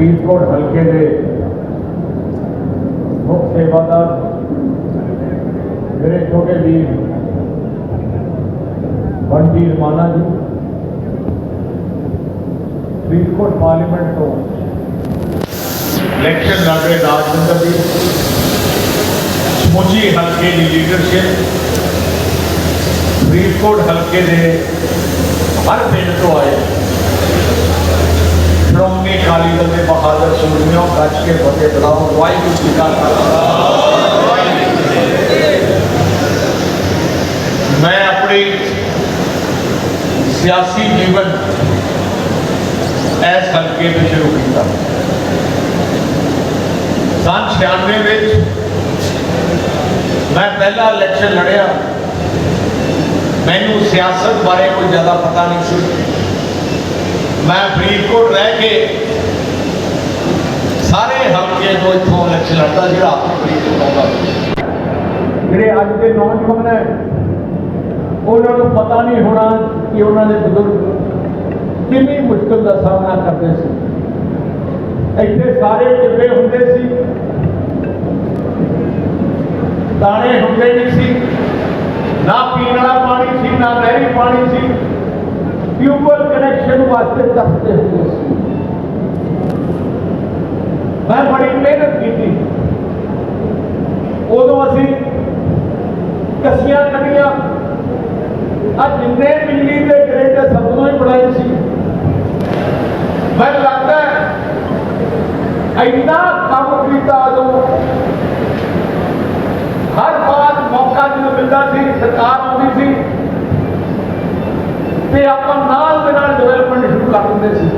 ਫਰੀਦਕੋਟ ਹਲਕੇ ਦੇ ਮੁੱਖ ਸੇਵਾਦਾਰ ਮੇਰੇ ਛੋਟੇ ਵੀਰ ਬੰਟੀ ਰਮਾਨਾ ਜੀ ਫਰੀਦਕੋਟ ਪਾਰਲੀਮੈਂਟ ਤੋਂ ਇਲੈਕਸ਼ਨ ਲੜ ਰਹੇ ਰਾਜਵਿੰਦਰ ਜੀ ਸਮੁੱਚੀ ਹਲਕੇ ਦੀ ਲੀਡਰਸ਼ਿਪ ਫਰੀਦਕੋਟ ਹਲਕੇ ਦੇ ਹਰ ਪਿੰਡ ਤੋਂ ਆਏ نے خالی دل میں بہادر سورمیوں کچھ کے بھتے دلاؤں بلاؤ واحد کی کا میں اپنی سیاسی جیون ایس حلقے میں شروع کیا سان چھانوے میں میں پہلا الیکشن لڑیا۔ میں نے سیاست بارے کوئی زیادہ پتہ نہیں سی۔ ਮੈਂ ਫਰੀਦਕੋਟ ਰਹਿ ਕੇ ਸਾਰੇ ਹਲਕੇ ਤੋਂ ਇੱਥੋਂ ਇਲੈਕਸ਼ਨ ਲੜਦਾ ਜਿਹੜਾ ਆਪਣੇ ਫਰੀਦਕੋਟ ਆਉਂਦਾ। ਜਿਹੜੇ ਅੱਜ ਦੇ ਨੌਜਵਾਨ ਹੈ, ਉਹਨਾਂ ਨੂੰ ਪਤਾ ਨਹੀਂ ਹੋਣਾ ਕਿ ਉਹਨਾਂ ਦੇ ਬਜ਼ੁਰਗ ਕਿੰਨੀ ਮੁਸ਼ਕਲ ਦਾ ਸਾਹਮਣਾ ਕਰਦੇ ਸੀ। ਇੱਥੇ ਸਾਰੇ ਟਿੱਬੇ ਹੁੰਦੇ ਸੀ, ਦਾਣੇ ਹੁੰਦੇ ਨਹੀਂ ਸੀ, ਨਾ ਪੀਣ ਵਾਲਾ ਪਾਣੀ ਸੀ, ਨਾ ਨਹਿਰੀ ਪਾਣੀ ਸੀ ਟਿਊਬਲ ਕਨੈਕਸ਼ਨ ਵਾਸਤੇ ਦੱਸਦੇ ਹੁੰਦੇ ਸੀ। ਮੈਂ ਬੜੀ ਮਿਹਨਤ ਕੀਤੀ। ਉਦੋਂ ਅਸੀਂ ਕਸੀਆਂ ਕੱਢੀਆਂ। ਆ ਜਿੰਨੇ ਬਿਜਲੀ ਦੇ ਗ੍ਰਿਡ ਸਭ ਤੋਂ ਹੀ ਬਣਾਏ ਸੀ। ਮੈਨੂੰ ਲੱਗਦਾ ਹੈ, ਇੰਨਾ ਕੰਮ ਕੀਤਾ ਉਦੋਂ। ਹਰ ਵਾਰ ਮੌਕਾ ਜਦੋਂ ਮਿਲਦਾ ਸੀ, ਸਰਕਾਰ ਤੇ ਆਪਾਂ ਨਾਲ ਦੇ ਨਾਲ ਡਿਵੈਲਪਮੈਂਟ ਸ਼ੁਰੂ ਕਰ ਦਿੰਦੇ ਸੀ।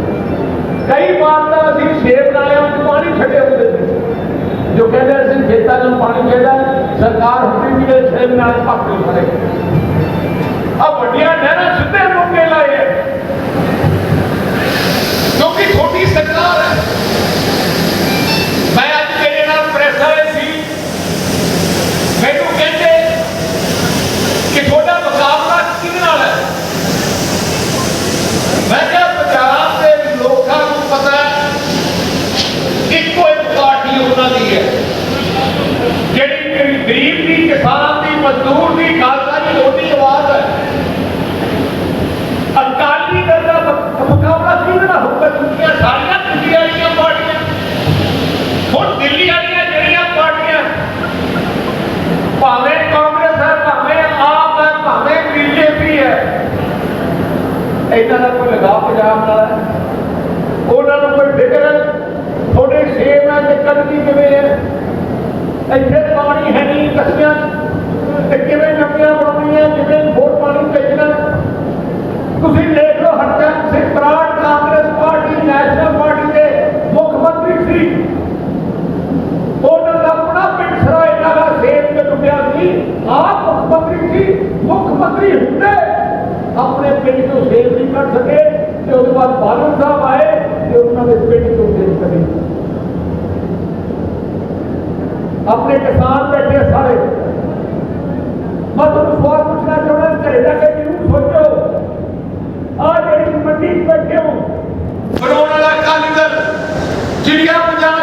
ਕਈ ਵਾਰ ਤਾਂ ਅਸੀਂ ਸ਼ੇਰ ਨਾਲਿਆਂ ਵਿੱਚ ਪਾਣੀ ਛੱਡੇ ਹੁੰਦੇ ਸੀ। ਜੋ ਕਹਿੰਦੇ ਅਸੀਂ ਖੇਤਾਂ ਨੂੰ ਪਾਣੀ ਚਾਹੀਦਾ ਸਰਕਾਰ ਹੁੰਦੀ ਵੀ ਇਹ ਸ਼ੇਰ ਨਾਲੇ ਪੱਕ ਨਹੀਂ ਖੜੇ ਆ ਵੱਡੀਆਂ ਨਹਿਰਾਂ ਸਿੱਧੇ ਮੌਕੇ ਲਾਏ ਹੈ ਕਿਉਂਕਿ ਛੋਟੀ ਸਰਕਾਰ ਹੈ ਮੈਂ ਅੱਜ ਤੇਰੇ ਨਾਲ ਪ੍ਰੈਸ ਆਏ ਸੀ ਮੈਨੂੰ ਕਹਿੰਦੇ ਕਿ ਤੁਹਾਡਾ ਮੁਕਾਬਲਾ ਕਿਹਦੇ ਨਾਲ ਹੈ ਮੈਂ ਕਿਹਾ ਪੰਜਾਬ ਦੇ ਲੋਕਾਂ ਨੂੰ ਪਤਾ ਹੈ ਇੱਕੋ ਇੱਕ ਪਾਰਟੀ ਉਹਨਾਂ ਦੀ ਹੈ ਜਿਹੜੀ ਕਿ ਗਰੀਬ ਦੀ ਕਿਸਾਨ ਦੀ ਮਜ਼ਦੂਰ ਦੀ ਖਾਲਸਾ ਦੀ ਰੋਟੀ ਆਵਾਜ਼ ਹੈ ਅਕਾਲੀ ਦਲ ਦਾ ਮੁਕ- ਮੁਕਾਬਲਾ ਕਿਹਦੇ ਨਾਲ ਸਾਰੀਆਂ ਦੁਨੀਆ ਵਾਲੀਆਂ ਪਾਰਟੀਆਂ। ਹੁਣ ਦਿੱਲੀ ਵਾਲੀਆਂ ਜਿਹੜੀਆਂ ਪਾਰਟੀਆਂ, ਭਾਵੇਂ ਕਾਂਗਰਸ ਹੈ, ਭਾਵੇਂ ਆਪ ਹੈ, ਭਾਵੇਂ ਬੀਜੇਪੀ ਹੈ, ਇਹਨਾਂ ਦਾ ਕੋਈ ਲਗਾ ਪੰਜਾਬ ਨਾਲ ਉਹਨਾਂ ਨੂੰ ਕੋਈ ਫਿਕਰ ਥੋੜੇ ਤੁਹਾਡੇ ਸੇਮ ਹੈ ਕਿ ਕਣਕੀ ਕਿਵੇਂ مکھ اپنے پنڈ کو سیل نہیں کر سکے تو اس بعد بالن صاحب آئے تو انہوں نے پنڈ کو سیل کرے اپنے کسان بیٹھے سارے میں تم سوال پوچھنا چاہنا چاہیے کہ ضرور سوچو آج میری منڈی بیٹھے ہوں کرونا کا نظر چڑیا پنجاب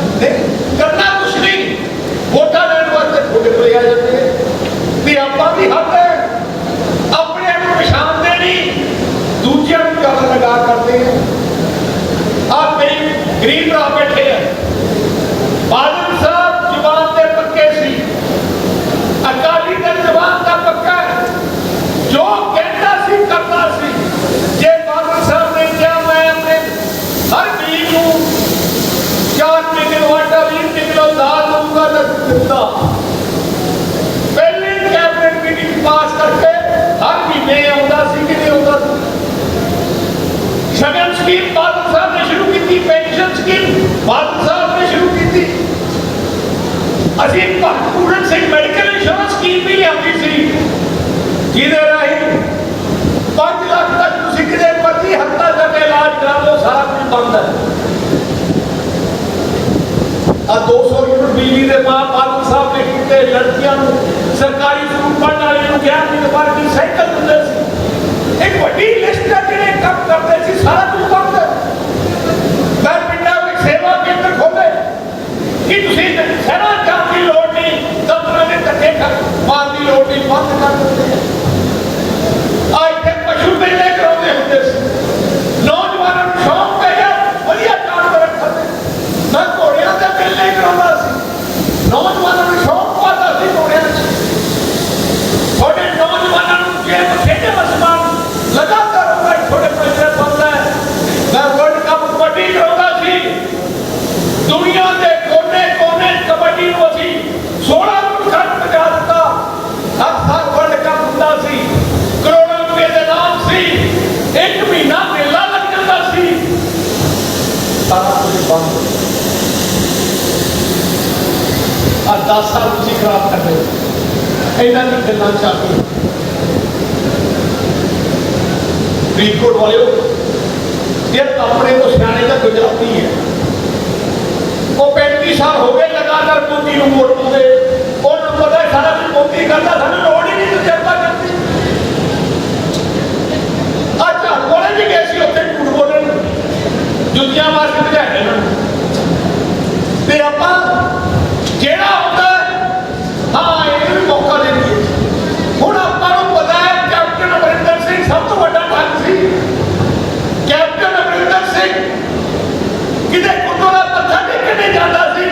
ਵਾਸਤੇ ਆ ਜਾਂਦੇ ਵੀ ਆਪਾਂ ਵੀ ਹੱਦ ਹੈ। ਆਪਣੇ ਆਪ ਨੂੰ ਪਛਾਣਦੇ ਨਹੀਂ। ਦੂਜਿਆਂ ਨੂੰ ਜ਼ਿਆਦਾ ਲਗਾ ਕਰਦੇ ਆ ਆਪ ਮੇਰੀ ਗਰੀਬ ਰਾਹ ਬੈਠੇ ਆ। ਬਾਦਲ ਸਾਹਿਬ ਜਵਾਨ ਦੇ ਪੱਕੇ ਸੀ ਅਕਾਲੀ ਦਲ ਜਵਾਨ ਦਾ ਪੱਕਾ ਹੈ ਜੋ ਕਹਿੰਦਾ ਸੀ ਕਰਦਾ ਸੀ ਜੇ ਬਾਦਲ ਸਾਹਿਬ ਨੇ ਕਿਹਾ ਮੈਂ ਆਪਣੇ ਹਰ ਗਰੀਬ ਸਕੀਮ ਬਾਦਲ ਸਾਹਿਬ ਨੇ ਸ਼ੁਰੂ ਕੀਤੀ ਪੈਨਸ਼ਨ ਸਕੀਮ ਬਾਦਲ ਸਾਹਿਬ ਨੇ ਸ਼ੁਰੂ ਕੀਤੀ ਅਸੀਂ Bhagatpuran Singh medical insurance scheme ਵੀ ਲਿਆਂਦੀ ਸੀ ਜਿਹਦੇ ਰਾਹੀਂ 5 ਲੱਖ ਤੱਕ ਤੁਸੀਂ ਕਿਤੇ ਮਰਜ਼ੀ ਹਸਪਤਾਲ ਜਾ ਇਲਾਜ ਕਰਾ ਲਓ, ਸਾਰਾ ਕੁਝ ਬੰਦ ਹੈ। ਆ 200 ਯੂਨਿਟ ਬਿਜਲੀ ਦੇ ਮਾਂ ਬਾਦਲ ਸਾਹਿਬ ਨੇ ਕੀਤੇ, ਲੜਕੀਆਂ ਨੂੰ, ਸਰਕਾਰੀ ਸਕੂਲ ਪੜ੍ਹਨ ਵਾਲੇ ਨੂੰ ਗਿਆਨ ਦੀ ਦੁਪਹਿਰ ਸਾਈਕਲ ਦਿੰਦੇ ਸੀ। ਇੱਕ ਵੱਡੀ ਲਿਸਟ ਹੈ ਜਿਹੜੇ ਕੰਮ ਕਰਦੇ ਸੀ, ਸਾਰਾ ਕੁਝ ਬੰਦ ਹੈ ਮੈਂ ਪਿੰਡਾਂ ਵਿੱਚ ਸੇਵਾ ਕੇਂਦਰ ਖੋਲੇ ਕਿ ਤੁਸੀਂ ਸ਼ਹਿਰਾਂ ਜਾਣ ਦੀ ਲੋੜ ਨਹੀਂ ਦਫ਼ਤਰਾਂ ਦੇ ਧੱਕੇ ਖਾ ਮਾਰਨ ਦੀ ਲੋੜ ਨਹੀਂ ਬੰਦ ਕਰ ਦਿੰਦੇ ਆ ਇੱਥੇ ਪਸ਼ੂ ਮੇਲੇ ਕਰਾਉਂਦੇ ਹੁੰਦੇ ਸੀ ਨੌਜਵਾਨਾਂ ਨੂੰ ਸ਼ੌਕ ਪੈ ਗਿਆ ਵਧੀਆ ਜਾਨਵਰ ਰੱਖਣ ਦੇ ਮੈਂ ਘੋੜਿਆਂ ਦੇ ਮੇਲੇ ਕਰਾਉਂਦਾ ਸੀ ਨੌਜਵਾਨਾਂ ਨੂੰ ਸ਼ੌਕ ਪਾਦਾ ਸੀ ਘੋੜਿਆਂ 'ਚ ਤੁਹਾਡੇ ਨੌਜਵਾਨਾਂ ਨੂੰ ਜੇ ਬਥੇਰੇ ਮਸਮਾਨ ਲਗਾਤਾਰ ਉਹਨਾਂ ਥੋੜੇ ਪੈਸੇ ਪਾਉਂਦਾ ਹੈ ਮੈਂ ਵਰਲਡ ਕੱਪ ਕਬੱਡੀ ਕਰਾਉਂਦਾ ਸੀ ਦੁਨੀਆ ਦੇ ਕੋਨੇ ਕੋਨੇ ਕਬੱਡੀ ਨੂੰ ਅਸੀਂ 16 ਮੁਲਕਾਂ ਨੂੰ ਪਹੁੰਚਾ ਦਿੱਤਾ ਹਰ ਸਾਲ ਵਰਲਡ ਕੱਪ ਹੁੰਦਾ ਸੀ ਕਰੋੜਾਂ ਰੁਪਏ ਦੇ ਨਾਮ ਸੀ ਇੱਕ ਮਹੀਨਾ ਮੇਲਾ ਲੱਗ ਜਾਂਦਾ ਸੀ ਸਾਰਾ ਕੁਝ ਬੰਦ ਆ 10 ਸਾਲ ਤੁਸੀਂ ਖਰਾਬ ਕਰ ਰਹੇ ਇਹਨਾਂ ਦੀ ਗੱਲਾਂ ਚਾਹੀ ਫਰੀਦਕੋਟ ਵਾਲਿਓ ਇਹ ਆਪਣੇ ਤੋਂ ਸਿਆਣੇ ਦਾ ਗੁਜਰਾਤੀ ਹੈ ਉਹ 35 ਸਾਲ ਹੋ ਗਏ ਲਗਾਤਾਰ ਮੋਦੀ ਨੂੰ ਵੋਟ ਪਾਉਂਦੇ ਉਹਨੂੰ ਪਤਾ ਹੈ ਸਾਰਾ ਕੁਝ ਮੋਦੀ ਕਰਦਾ ਸਾਨੂੰ ਲੋੜ ਹੀ ਨਹੀਂ ਤਜਰਬਾ ਕਰਦੀ ਅੱਜ ਕੋਲੇ ਵੀ ਗਏ ਸੀ ਉੱਥੇ ਝੂਠ ਬੋਲਣ ਜੁੱਤੀਆਂ ਮਾਰ ਕੇ ਭਜਾਏ ਇਹਨਾਂ ਨੂੰ ਤੇ ਆਪਾਂ ਜਿਹੜਾ ਹੁੰਦਾ ਹੈ, ਹਾਂ ਇਹਨੂੰ ਵੀ ਮੌਕਾ ਦੇ ਦਈਏ ਹੁਣ ਆਪਾਂ ਨੂੰ ਪਤਾ ਹੈ ਕੈਪਟਨ ਅਮਰਿੰਦਰ ਸਿੰਘ ਸਭ ਤੋਂ ਵੱਡਾ ਠੱਗ ਸੀ ਕੈਪਟਨ ਅਮਰਿੰਦਰ ਸਿੰਘ ਕਿਤੇ ਗੁਰਦੁਆਰਾ ਪੱਥਾ ਟੇਕਣ ਨਹੀਂ ਜਾਂਦਾ ਸੀ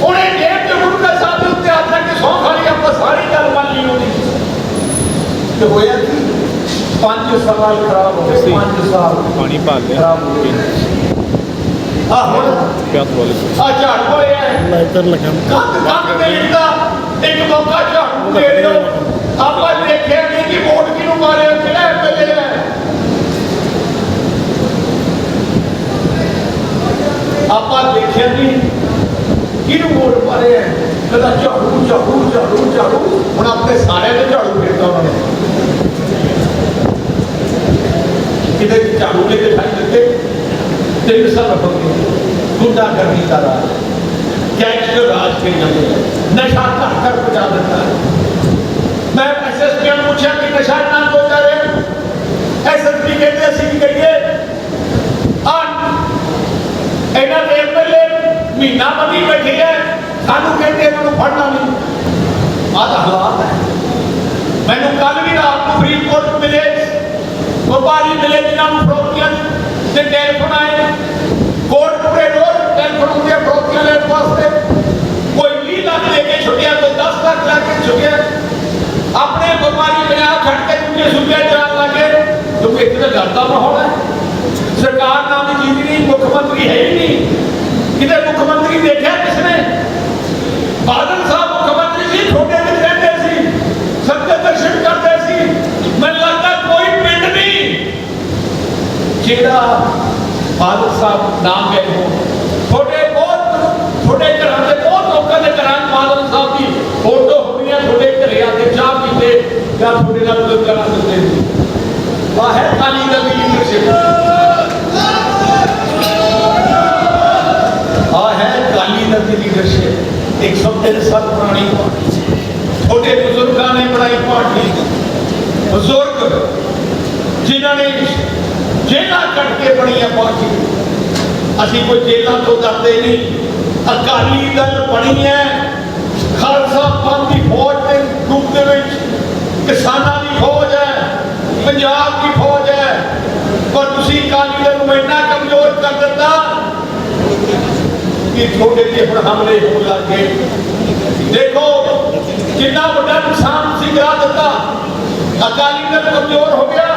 ਉਹਨੇ ਜੇਬ ਤੇ ਗੁਰੂ ਦਾ ਸਾਹਿਬ ਦੇ ਉੱਤੇ ਹੱਥ ਰੱਖ ਕੇ ਸੌਂ ਖਾਲੀ ਆਪਾਂ ਸਾਰੀ ਗੱਲ ਮੰਨ ਲਈ ਉਹਦੀ ਤੇ ਹੋਇਆ ਕੀ 5 ਸਾਲ ਖਰਾਬ ਹੋ ਗਏ 5 ਸਾਲ। ਪਾਣੀ ਭਰ ਲਿਆ। ਖਰਾਬ ਹੋ ਗਏ। ਆ ਹੁਣ? ਪਿਆਸ ਵਾਲੇ ਆ ਝਾੜ ਹੋਇਆ ਮੈਂ ਇੱਧਰ ਲਗਾ। ਕੰਧ ਕੰਧ ਤੇ ਲਿਖਦਾ ਇੱਕ ਮੌਕਾ ਝਾੜੂ ਦੇ ਦਿਓ। ਆਪਾਂ ਦੇਖਿਆ ਨਹੀਂ ਕਿ ਵੋਟ ਕਿਹਨੂੰ ਮਾਰਿਆ ਕਿਹੜਾ ਐਮਐਲਏ ਹੈ ਆਪਾਂ ਦੇਖਿਆ ਨਹੀਂ ਕਿਹਨੂੰ ਵੋਟ ਮਾਰਿਆ। ਕਦਾ ਝਾੜੂ ਝਾੜੂ ਝਾੜੂ ਝਾੜੂ। ਹੁਣ ਆਪਣੇ ਸਾਰਿਆਂ ਦੇ ਝਾੜੂ ਫੇਰਦਾ ਉਹਨਾਂ ادھر کے چاہنے دکھائی دیتے ٹینشن رکھو گنڈا گردی کا راج گینگسٹر راج کے نشہ کر پہنچا دیتا ہے۔ میلادinam Procyon যে টেলিফোনায় কোর্ট প্রেরোড টেলিফোন کے Procyon واسطے کوئی لیلا لے کے چھٹیا تو دس لاکھ لا کے چھٹیا اپنے بماری بنا کھٹ کے کیونکہ سوچے چال لگے تو کہ اتنا ڈرتا ماحول ہے سرکار نام چیز نہیں مکھ منتری ہے ہی نہیں کدھر مکھ منتری دیکھا کس نے بادل ਜਿਹੜਾ ਬਾਦਲ ਸਾਹਿਬ ਨਾਮ ਗਏ ਹੋ ਛੋਟੇ ਬਹੁਤ, ਤੁਹਾਡੇ ਘਰਾਂ ਦੇ ਬਹੁਤ ਲੋਕਾਂ ਦੇ ਘਰਾਂ 'ਚ ਬਾਦਲ ਸਾਹਿਬ ਦੀ ਫੋਟੋ ਹੁੰਦੀਆਂ ਛੋਟੇ ਘਰੇ ਆ ਕੇ ਚਾਹ ਪੀਂਦੇ ਜਾਂ ਤੁਹਾਡੇ ਨਾਲ ਮਦਦ ਕਰਾ ਦਿੰਦੇ ਸੀ ਆਹ ਹੈ ਕਾਲੀ ਦਲ ਦੀ ਲੀਡਰਸ਼ਿਪ ਆ ਹੈ ਕਾਲੀ ਦਲ ਦੀ ਲੀਡਰਸ਼ਿਪ 103 ਸਾਲ ਪੁਰਾਣੀ ਪਾਰਟੀ ਛੋਟੇ ਬਜ਼ੁਰਗਾਂ ਨੇ ਬਣਾਈ ਪਾਰਟੀ ਬਜ਼ੁਰਗ ਜਿਨ੍ਹਾਂ ਨੇ ਜੇਲਾਂ ਕੱਟ ਕੇ ਅਸੀਂ ਕੋਈ ਜੇਲਾਂ ਤੋਂ ਡਰਦੇ ਨਹੀਂ। ਅਕਾਲੀ ਦਲ ਬਣੀ ਹੈ। ਖਾਲਸਾ ਪੰਥ ਦੀ ਫੌਜ ਦੇ ਰੂਪ ਦੇ ਵਿੱਚ। ਕਿਸਾਨਾਂ ਦੀ ਫੌਜ ਹੈ। ਪੰਜਾਬ ਦੀ ਫੌਜ ਹੈ। ਪਰ ਤੁਸੀਂ ਅਕਾਲੀ ਦਲ ਨੂੰ ਇੰਨਾ ਕਮਜ਼ੋਰ ਕਰ ਦਿੱਤਾ ਕਿ ਤੁਹਾਡੇ ਤੇ ਹੁਣ ਹਮਲੇ ਹੋਣ ਲੱਗ ਗਏ। ਦੇਖੋ ਕਿੰਨਾ ਵੱਡਾ ਨੁਕਸਾਨ ਤੁਸੀਂ ਕਰਾ ਦਿੱਤਾ, ਅਕਾਲੀ ਦਲ ਕਮਜ਼ੋਰ ਹੋ ਗਿਆ।